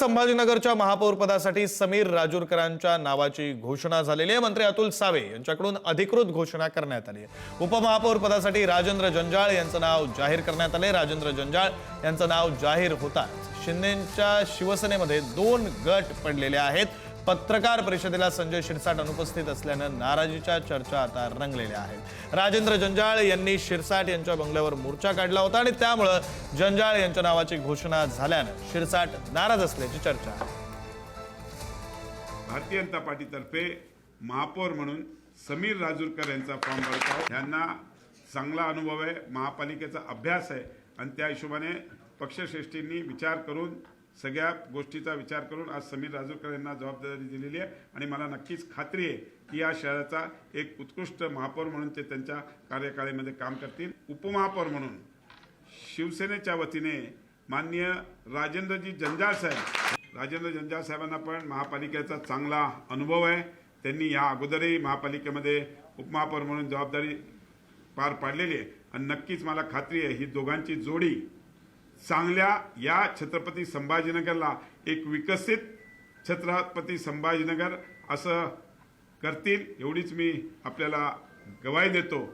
संभाजीनगरच्या महापौरपदासाठी समीर राजूरकरांच्या नावाची घोषणा झालेली आहे. मंत्री अतुल सावे यांच्याकडून अधिकृत घोषणा करण्यात आली आहे. उपमहापौर पदासाठी राजेंद्र जंजाळ यांचं नाव जाहीर करण्यात आले राजेंद्र जंजाळ यांचं नाव जाहीर होताच. शिंदेच्या शिवसेनेमध्ये दोन गट पडलेले आहेत. पत्रकार परिषदेला संजय शिरसाट अनुपस्थित असल्यानं नाराजीच्या चर्चा आता रंगलेल्या आहेत. राजेंद्र जंजाळ यांनी शिरसाट यांच्या बंगल्यावर मोर्चा काढला होता आणि त्यामुळं जंजाळ यांच्या नावाची घोषणा झाल्यानं शिरसाट नाराज असल्याची चर्चा आहे. भारतीय जनता पार्टीतर्फे महापौर म्हणून समीर राजूरकर यांचा फॉर्म भरतो. आहोत यांना चांगला अनुभव आहे महापालिकेचा अभ्यास आहे. आणि त्या हिशोबाने पक्षश्रेष्ठींनी विचार करून सगळ्या गोष्टीचा विचार करून आज समीर राजूरकर यांना जबाबदारी दिलेली आहे. आणि मला नक्कीच खात्री आहे की या शहराचा एक उत्कृष्ट महापौर म्हणून ते त्यांच्या कार्यकाळीमध्ये काम करतील. उपमहापौर म्हणून शिवसेनेच्या वतीने माननीय राजेंद्रजी जंजाळ साहेब. राजेंद्र जंजाळ साहेबांना पण महापालिकेचा चांगला अनुभव आहे. त्यांनी या अगोदरही महापालिकेमध्ये उपमहापौर म्हणून जबाबदारी पार पाडलेली आहे. आणि नक्कीच मला खात्री आहे ही दोघांची जोडी चांगल्या या छत्रपती संभाजीनगरला एक विकसित छत्रपती संभाजीनगर असं करतील एवढीच मी आपल्याला गवाही देतो.